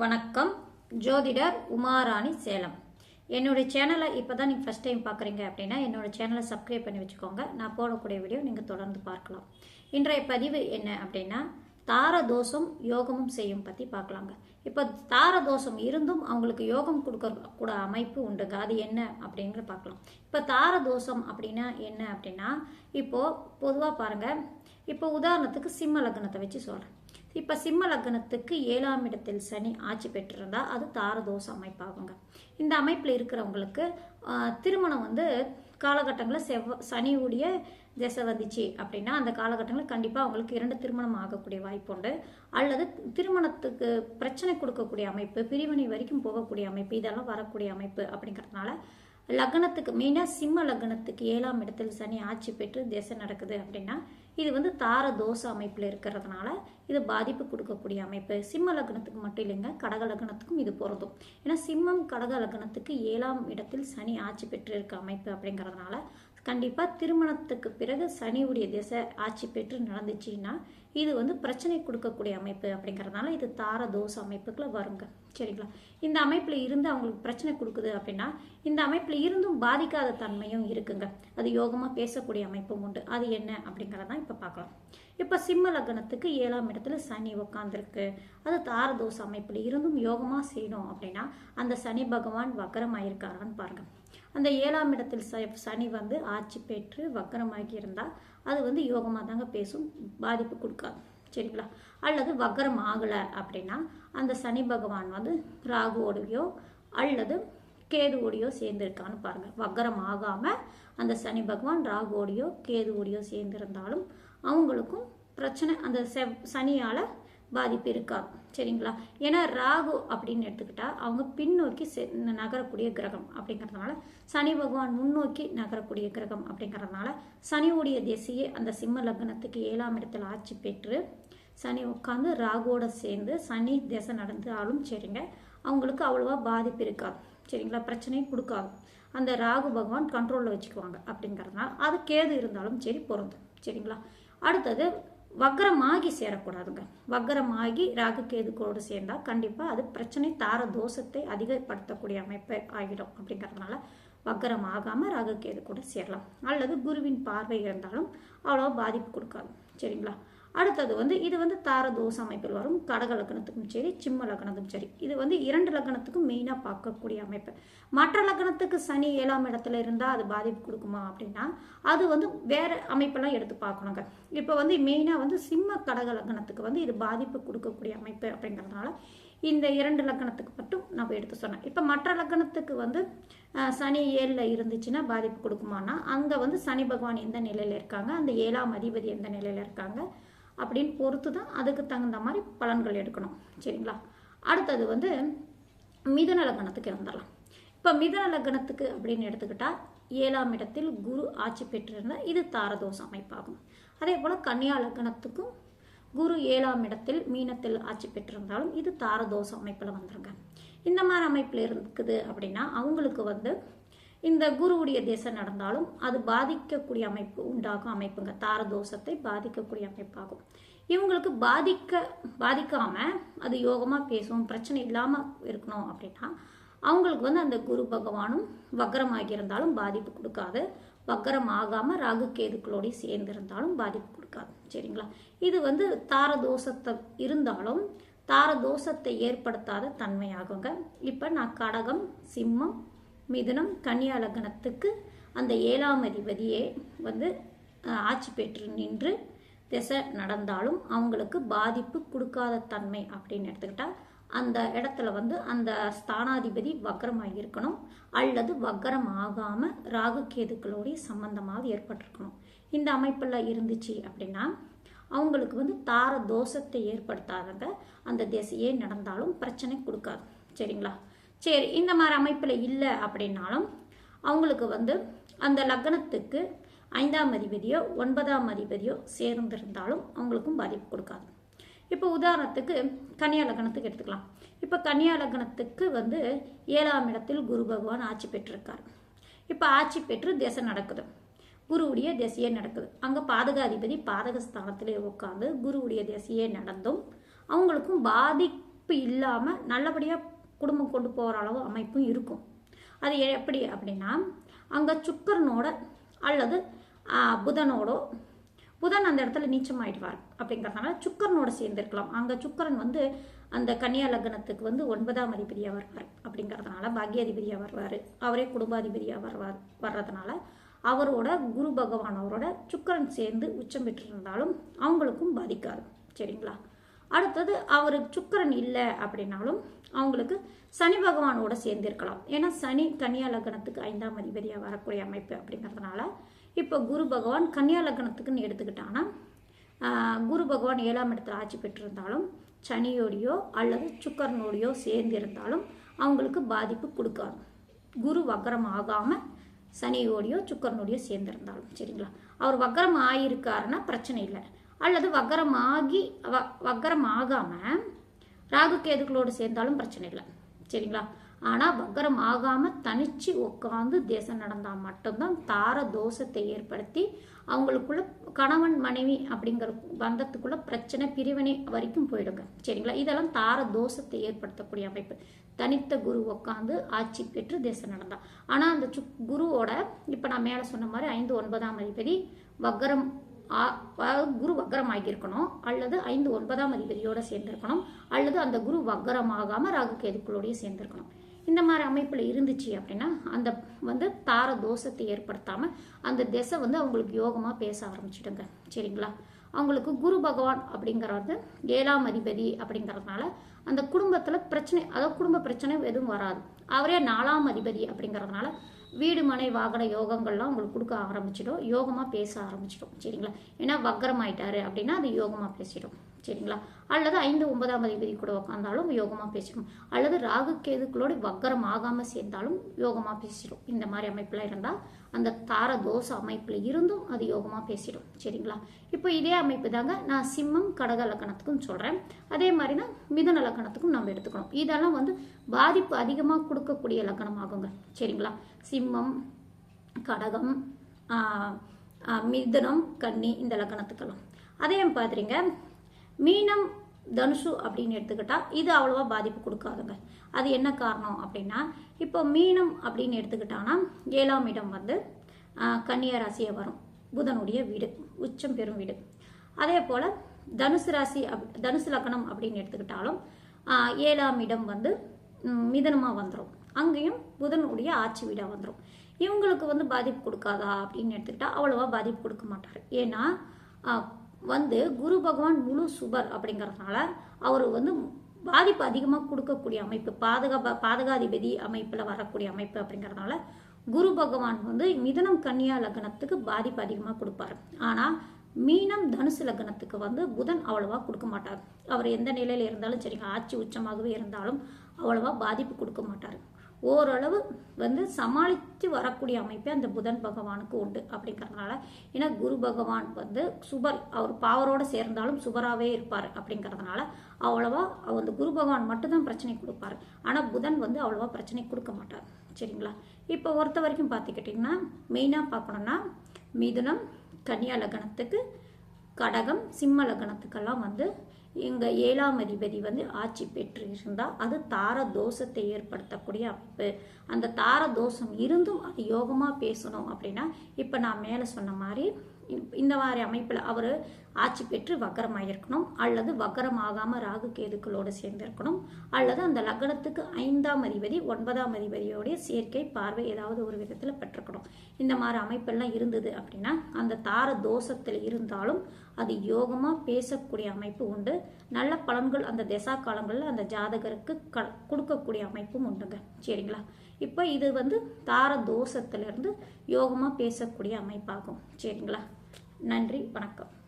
வணக்கம். ஜோதிடர் உமாராணி சேலம். என்னுடைய சேனலை இப்போ தான் நீங்கள் ஃபஸ்ட் டைம் பார்க்குறீங்க அப்படின்னா என்னோடய சேனலை சப்ஸ்கிரைப் பண்ணி வச்சுக்கோங்க. நான் போடக்கூடிய வீடியோ நீங்கள் தொடர்ந்து பார்க்கலாம். இன்றைய பதிவு என்ன அப்படின்னா தார தோஷம் யோகமும் செய்யும் பற்றி பார்க்கலாங்க. இப்போ தார தோஷம் இருந்தும் அவங்களுக்கு யோகம் கொடுக்க கூட அமைப்பு உண்டுங்க அது என்ன அப்படிங்கிற பார்க்கலாம். இப்போ தார தோஷம் அப்படின்னா என்ன அப்படின்னா இப்போது பொதுவாக பாருங்கள் இப்போ உதாரணத்துக்கு சிம்ம லக்னத்தை வச்சு சொல்கிறேன் இப்போ சிம்ம லக்னத்துக்கு ஏழாம் இடத்தில் சனி ஆட்சி பெற்றிருந்தா அது தாரதோஷ அமைப்பாகுங்க. இந்த அமைப்பில் இருக்கிறவங்களுக்கு திருமணம் வந்து காலகட்டங்களில் செவ்வ சனியுடைய திசை வந்துச்சு அப்படின்னா அந்த காலகட்டங்களில் கண்டிப்பாக அவங்களுக்கு இரண்டு திருமணம் ஆகக்கூடிய வாய்ப்பு உண்டு அல்லது திருமணத்துக்கு பிரச்சனை கொடுக்கக்கூடிய அமைப்பு பிரிவினை வரைக்கும் போகக்கூடிய அமைப்பு இதெல்லாம் வரக்கூடிய அமைப்பு அப்படிங்கிறதுனால லக்னத்துக்கு மெயினாக சிம்ம லக்னத்துக்கு ஏழாம் இடத்தில் சனி ஆட்சி பெற்று திசை நடக்குது அப்படின்னா இது வந்து தார தோஷ அமைப்பில் இருக்கிறதுனால இது பாதிப்பு கொடுக்கக்கூடிய அமைப்பு. சிம்ம லக்னத்துக்கு மட்டும் இல்லைங்க கடக லக்னத்துக்கும் இது பொருந்தும். ஏன்னா சிம்மம் கடக லக்னத்துக்கு ஏழாம் இடத்தில் சனி ஆட்சி பெற்று இருக்க அமைப்பு அப்படிங்கிறதுனால கண்டிப்பாக திருமணத்துக்கு பிறகு சனியுடைய திசை ஆட்சி பெற்று நடந்துச்சுன்னா இது வந்து பிரச்சனை கொடுக்கக்கூடிய அமைப்பு அப்படிங்கிறதுனால இது தார தோஷ அமைப்புக்குள்ள வருங்க. சரிங்களா? இந்த அமைப்பில் இருந்து அவங்களுக்கு பிரச்சனை கொடுக்குது அப்படின்னா இந்த அமைப்பில் இருந்தும் பாதிக்காத தன்மையும் இருக்குங்க. அது யோகமாக பேசக்கூடிய அமைப்பும் உண்டு. அது என்ன அப்படிங்கிறதான் இப்போ பார்க்கலாம். இப்போ சிம்ம லக்னத்துக்கு ஏழாம் இடத்துல சனி உட்காந்துருக்கு அது தார தோஷ அமைப்பில் இருந்தும் யோகமாக செய்யணும் அப்படின்னா அந்த சனி பகவான் வக்கரமாயிருக்காரான்னு பாருங்கள் அந்த ஏழாம் இடத்தில் சனி வந்து ஆட்சி பெற்று வக்கரமாகி இருந்தால் அது வந்து யோகமாக தாங்க பேசும் பாதிப்பு கொடுக்காது. சரிங்களா? அல்லது வக்கரம் ஆகலை அப்படின்னா அந்த சனி பகவான் வந்து ராகுவோடையோ அல்லது கேதுவோடையோ சேர்ந்துருக்கான்னு பாருங்கள் வக்கரம் ஆகாமல் அந்த சனி பகவான் ராகுவோடையோ கேதுவோடையோ சேர்ந்திருந்தாலும் அவங்களுக்கும் பிரச்சனை அந்த செவ் சனியால் பாதிப்பு இருக்காது சரிங்களா? ஏன்னா ராகு அப்படின்னு எடுத்துக்கிட்டா அவங்க பின்னோக்கி செ- நகரக்கூடிய கிரகம் அப்படிங்கிறதுனால சனி பகவான் முன்னோக்கி நகரக்கூடிய கிரகம் அப்படிங்கிறதுனால சனியுடைய திசையே அந்த சிம்ம லக்னத்துக்கு ஏழாம் இடத்துல ஆட்சி பெற்று சனி உட்காந்து ராகுவோட சேர்ந்து சனி திசை நடந்தாலும் சரிங்க அவங்களுக்கு அவ்வளோவா பாதிப்பு இருக்காது சரிங்களா? பிரச்சனையும் கொடுக்காது. அந்த ராகு பகவான் கண்ட்ரோலில் வச்சுக்குவாங்க அப்படிங்கிறதுனால அது கேது இருந்தாலும் சரி பொருந்தும். சரிங்களா? அடுத்தது வக்கரமாகி சேரக்கூடாதுங்க. வக்கரமாகி ராகு கேதுக்கோடு சேர்ந்தால் கண்டிப்பாக அது பிரச்சனை தார தோஷத்தை அதிகப்படுத்தக்கூடிய அமைப்பு ஆகிடும் அப்படிங்கிறதுனால வக்ரம் ஆகாமல் ராகு கேது கூட சேரலாம். அல்லது குருவின் பார்வை இருந்தாலும் அவ்வளோ பாதிப்பு கொடுக்காது. சரிங்களா? அடுத்தது வந்து இது வந்து தார அமைப்பில் வரும். கடக லக்கணத்துக்கும் சரி சிம்ம லக்னத்துக்கும் சரி. இது வந்து இரண்டு லக்னத்துக்கும் மெயினாக பார்க்கக்கூடிய அமைப்பு. மற்ற லக்னத்துக்கு சனி ஏழாம் இடத்துல இருந்தால் அது பாதிப்பு கொடுக்குமா அப்படின்னா அது வந்து வேறு அமைப்பெல்லாம் எடுத்து பார்க்கணுங்க. இப்போ வந்து மெயினாக வந்து சிம்ம கடக லக்னத்துக்கு வந்து இது பாதிப்பு கொடுக்கக்கூடிய அமைப்பு அப்படிங்கிறதுனால இந்த இரண்டு லக்கணத்துக்கு மட்டும் நம்ம எடுத்து சொன்னேன் இப்போ மற்ற லக்கணத்துக்கு வந்து சனி ஏழில் இருந்துச்சுன்னா பாதிப்பு கொடுக்குமானா அங்கே வந்து சனி பகவான் எந்த நிலையில் இருக்காங்க? அந்த ஏழாம் அதிபதி எந்த நிலையில் இருக்காங்க? அப்படின்னு பொறுத்து தான் அதுக்கு தகுந்த மாதிரி பலன்கள் எடுக்கணும். சரிங்களா? அடுத்தது வந்து மிதன லக்னத்துக்கு இருந்துடலாம் இப்போ மிதன லக்னத்துக்கு அப்படின்னு எடுத்துக்கிட்டால் ஏழாம் இடத்தில் குரு ஆட்சி பெற்றிருந்தால் இது தாரதோஷ அமைப்பாகும். அதே போல் கன்னியா லக்னத்துக்கும் குரு ஏழாம் இடத்தில் மீனத்தில் ஆட்சி பெற்றிருந்தாலும் இது தாரதோஷ அமைப்பில் வந்துருங்க. இந்த மாதிரி அமைப்பில் இருக்குது அப்படின்னா அவங்களுக்கு வந்து இந்த குருவுடைய தேசம் நடந்தாலும் அது பாதிக்கக்கூடிய அமைப்பு உண்டாகும் அமைப்புங்க. தாரதோஷத்தை பாதிக்கக்கூடிய அமைப்பாகும். இவங்களுக்கு பாதிக்க பாதிக்காம அது யோகமாக பேசும் பிரச்சனை இல்லாமல் இருக்கணும் அப்படின்னா அவங்களுக்கு வந்து அந்த குரு பகவானும் வக்ரமாகி இருந்தாலும் பாதிப்பு கொடுக்காது. வக்கரம் ஆகாம ராகு கேதுக்களோடய சேர்ந்து இருந்தாலும் பாதிப்பு கொடுக்காது. சரிங்களா? இது வந்து தாரதோஷத்தை இருந்தாலும் தாரதோஷத்தை ஏற்படுத்தாத தன்மையாகுங்க. இப்போ நான் கடகம் சிம்மம் மிதுனம் கன்னியா லக்னத்துக்கு அந்த ஏழாம் அதிபதியே வந்து ஆட்சி பெற்று நின்று திசை நடந்தாலும் அவங்களுக்கு பாதிப்பு கொடுக்காத தன்மை அப்படின்னு எடுத்துக்கிட்டா அந்த இடத்துல வந்து அந்த ஸ்தானாதிபதி வக்கரமாக இருக்கணும். அல்லது வக்கரம் ஆகாமல் ராகு கேதுக்களோடைய சம்பந்தமாவது ஏற்பட்டிருக்கணும். இந்த அமைப்பில் இருந்துச்சு அப்படின்னா அவங்களுக்கு வந்து தார தோஷத்தை ஏற்படுத்தாதங்க அந்த திசையே நடந்தாலும் பிரச்சனை கொடுக்காது. சரிங்களா? சரி இந்த மாதிரி அமைப்பில் இல்லை அப்படின்னாலும் அவங்களுக்கு வந்து அந்த லக்னத்துக்கு ஐந்தாம் அதிபதியோ ஒன்பதாம் அதிபதியோ சேர்ந்திருந்தாலும் அவங்களுக்கும் பாதிப்பு கொடுக்காது. இப்போ உதாரணத்துக்கு கன்னியா லக்னத்துக்கு எடுத்துக்கலாம். இப்போ கன்னியா லக்னத்துக்கு வந்து ஏழாம் இடத்தில் குரு பகவான் ஆட்சி பெற்றிருக்கார். இப்போ ஆட்சி பெற்று திசை நடக்குது. குருவுடைய திசையே நடக்குது. அங்கே பாதகாதிபதி பாதக ஸ்தானத்திலே உட்காந்து குருவுடைய திசையே நடந்தும் அவங்களுக்கும் பாதிப்பு பாதிப்பு இல்லாமல் நல்லபடியாக குடும்பம் கொண்டு போகிற அளவு அமைப்பும் இருக்கும். அது எப்படி அப்படின்னா அங்கே சுக்கரனோட அல்லது புதனோடோ புதன் அந்த இடத்துல நீச்சம் ஆயிடுவார் அப்படிங்கிறதுனால சுக்கரனோட சேர்ந்திருக்கலாம். அங்கே சுக்கரன் வந்து அந்த கன்னியா லக்னத்துக்கு வந்து ஒன்பதாம் அதிபதியாக வருவார் அப்படிங்கிறதுனால பாக்யாதிபதியாக வருவார். அவரே குடும்பாதிபதியாக வருவார் வர்றதுனால அவரோட குரு பகவான் அவரோட சுக்கரன் சேர்ந்து உச்சம் பெற்றிருந்தாலும் அவங்களுக்கும் பாதிக்காது. சரிங்களா? அடுத்தது அவர் சுக்கரன் இல்லை அப்படின்னாலும் அவங்களுக்கு சனி பகவானோட சேர்ந்திருக்கலாம். ஏன்னா சனி கன்னியா லக்னத்துக்கு ஐந்தாம் அதிபதியாக வரக்கூடிய அமைப்பு அப்படிங்கிறதுனால இப்போ குரு பகவான் கன்னியா லக்னத்துக்குன்னு எடுத்துக்கிட்டாங்கன்னா குரு பகவான் ஏழாம் இடத்துல ஆட்சி பெற்றிருந்தாலும் சனியோடையோ அல்லது சுக்கரனோடையோ சேர்ந்து இருந்தாலும் அவங்களுக்கு பாதிப்பு கொடுக்காது. குரு வக்கரம் ஆகாமல் சனியோடையோ சுக்கரனோடையோ சேர்ந்திருந்தாலும் சரிங்களா? அவர் வக்கரம் ஆகியிருக்காருன்னா பிரச்சனை இல்லை. அல்லது வக்கரமாகி வ வக்கரம் ஆகாமல் ராகு கேதுக்களோடு சேர்ந்தாலும் பிரச்சனை இல்லை. சரிங்களா? ஆனால் வக்கரம் ஆகாமல் தனிச்சு உட்காந்து தேசம் நடந்தால் மட்டும்தான் தார தோஷத்தை ஏற்படுத்தி அவங்களுக்குள்ள கணவன் மனைவி அப்படிங்கிற பந்தத்துக்குள்ள பிரச்சனை பிரிவினை வரைக்கும் போயிடுங்க. சரிங்களா? இதெல்லாம் தார தோஷத்தை ஏற்படுத்தக்கூடிய அமைப்பு. தனித்த குரு உட்காந்து ஆட்சி பெற்று தேசம் நடந்தான் ஆனால் அந்த சு குருவோட இப்போ நான் மேலே சொன்ன மாதிரி ஐந்து ஒன்பதாம் அதிபதி வக்கரம் குரு வக்கரம் ஆகியிருக்கணும் அல்லது ஐந்து ஒன்பதாம் அதிபதியோட சேர்ந்திருக்கணும். அல்லது அந்த குரு வக்கரம் ராகு கேதுக்களோடய சேர்ந்திருக்கணும். இந்த மாதிரி அமைப்பில் இருந்துச்சு அப்படின்னா அந்த வந்து தார தோஷத்தை ஏற்படுத்தாம அந்த திசை வந்து அவங்களுக்கு யோகமாக பேச ஆரம்பிச்சிடுங்க. சரிங்களா? அவங்களுக்கு குரு பகவான் அப்படிங்கிறது ஏழாம் அதிபதி அப்படிங்கிறதுனால அந்த குடும்பத்தில் பிரச்சனை அதாவது குடும்ப பிரச்சனை எதுவும் வராது. அவரே நாலாம் அதிபதி அப்படிங்கிறதுனால வீடு மனை வாகன யோகங்கள்லாம் உங்களுக்கு கொடுக்க ஆரம்பிச்சிடும். யோகமாக பேச ஆரம்பிச்சிடும். சரிங்களா? ஏன்னா வக்கரம் ஆயிட்டாரு அப்படின்னா அது யோகமாக பேசிடும். சரிங்களா? அல்லது ஐந்து ஒன்பதாம் அதிபதி கூட உட்காந்தாலும் யோகமாக பேசிடும் அல்லது ராகு கேதுக்களோட வக்கரம் ஆகாமல் சேர்ந்தாலும் யோகமாக பேசிடும். இந்த மாதிரி அமைப்பில் இருந்தால் அந்த தார தோச அமைப்பில் இருந்தும் அது யோகமாக பேசிடும். சரிங்களா? இப்போ இதே அமைப்பு தாங்க நான் சிம்மம் கடக லக்கணத்துக்கும் சொல்கிறேன் அதே மாதிரி தான் மிதன லக்கணத்துக்கும் நம்ம எடுத்துக்கணும். இதெல்லாம் வந்து பாதிப்பு அதிகமாக கொடுக்கக்கூடிய லக்கணம் ஆகுங்க சரிங்களா? சிம்மம் கடகம் மிதனம் கன்னி இந்த லக்கணத்துக்கெல்லாம். அதே பார்த்துறீங்க மீனம் தனுசு அப்படின்னு எடுத்துக்கிட்டால் இது அவ்வளோவா பாதிப்பு கொடுக்காதுங்க. அது என்ன காரணம் அப்படின்னா இப்போ மீனம் அப்படின்னு எடுத்துக்கிட்டான்னா ஏழாம் இடம் வந்து ஆ, கன்னியா வரும். புதனுடைய வீடு உச்சம் பெறும் வீடு. அதே போல் தனுசு ராசி அப் தனுசு லக்னம் அப்படின்னு எடுத்துக்கிட்டாலும் ஏழாம் இடம் வந்து மிதனமாக வந்துடும் அங்கேயும் புதனுடைய ஆட்சி வீடாக வந்துடும் இவங்களுக்கு வந்து பாதிப்பு கொடுக்காதா அப்படின்னு எடுத்துக்கிட்டால் அவ்வளோவா பாதிப்பு கொடுக்க மாட்டார். ஏன்னா வந்து குரு பகவான் முழு சுபர் அப்படிங்கிறதுனால அவர் வந்து பாதிப்பு அதிகமாக கொடுக்கக்கூடிய அமைப்பு பாதுகா பாதகாதிபதி அமைப்பில் வரக்கூடிய அமைப்பு அப்படிங்கிறதுனால குரு பகவான் வந்து மிதனம் கன்னியா லக்னத்துக்கு பாதிப்பு அதிகமாக கொடுப்பாரு. ஆனால் மீனம் தனுசு லக்னத்துக்கு வந்து புதன் அவ்வளவா கொடுக்க மாட்டார். அவர் எந்த நிலையில் இருந்தாலும் சரிங்க ஆட்சி உச்சமாகவே இருந்தாலும் அவ்வளவா பாதிப்பு கொடுக்க மாட்டார். ஓரளவு வந்து சமாளித்து வரக்கூடிய அமைப்பே அந்த புதன் பகவானுக்கு உண்டு அப்படிங்கிறதுனால. ஏன்னா குரு பகவான் வந்து சுபர் அவர் பாவரோட சேர்ந்தாலும் சுபராகவே இருப்பார் அப்படிங்கிறதுனால அவ்வளவா அந்த குரு பகவான் மட்டும்தான் பிரச்சனை கொடுப்பாரு. ஆனால் புதன் வந்து அவ்வளவா பிரச்சனை கொடுக்க மாட்டார். சரிங்களா? இப்போ ஒருத்த வரைக்கும் பார்த்துக்கிட்டிங்கன்னா மெயினாக பார்க்கணுன்னா மிதுனம் கன்னியா லக்னத்துக்கு கடகம் சிம்ம லக்னத்துக்கெல்லாம் வந்து எங்கள் ஏழாம் அதிபதி வந்து ஆட்சி பெற்று இருந்தால் அது தார தோஷத்தை ஏற்படுத்தக்கூடிய அமைப்பு. அந்த தார தோஷம் இருந்தும் அது யோகமாக பேசணும் அப்படின்னா இப்போ நான் மேலே சொன்ன மாதிரி இந்த- இந்த மாதிரி அமைப்பில் அவர் ஆட்சி பெற்று வக்கரமாயிருக்கணும் அல்லது வக்கரம் ஆகாமல் ராகு கேதுக்களோடு சேர்ந்திருக்கணும் அல்லது அந்த லக்னத்துக்கு ஐந்தாம் அதிபதி ஒன்பதாம் அதிபதியோடைய சேர்க்கை பார்வை ஏதாவது ஒரு விதத்தில் பெற்றுக்கணும் இந்த மாதிரி அமைப்பெல்லாம் இருந்தது அப்படின்னா அந்த தார தோஷத்தில் இருந்தாலும் அது யோகமாக பேசக்கூடிய அமைப்பு உண்டு. நல்ல பலன்கள் அந்த திசா காலங்களில் அந்த ஜாதகருக்கு க கொடுக்கக்கூடிய அமைப்பும் உண்டுங்க. சரிங்களா? இப்போ இது வந்து தார தோஷத்திலிருந்து யோகமாக பேசக்கூடிய அமைப்பாகும். சரிங்களா? நன்றி வணக்கம்.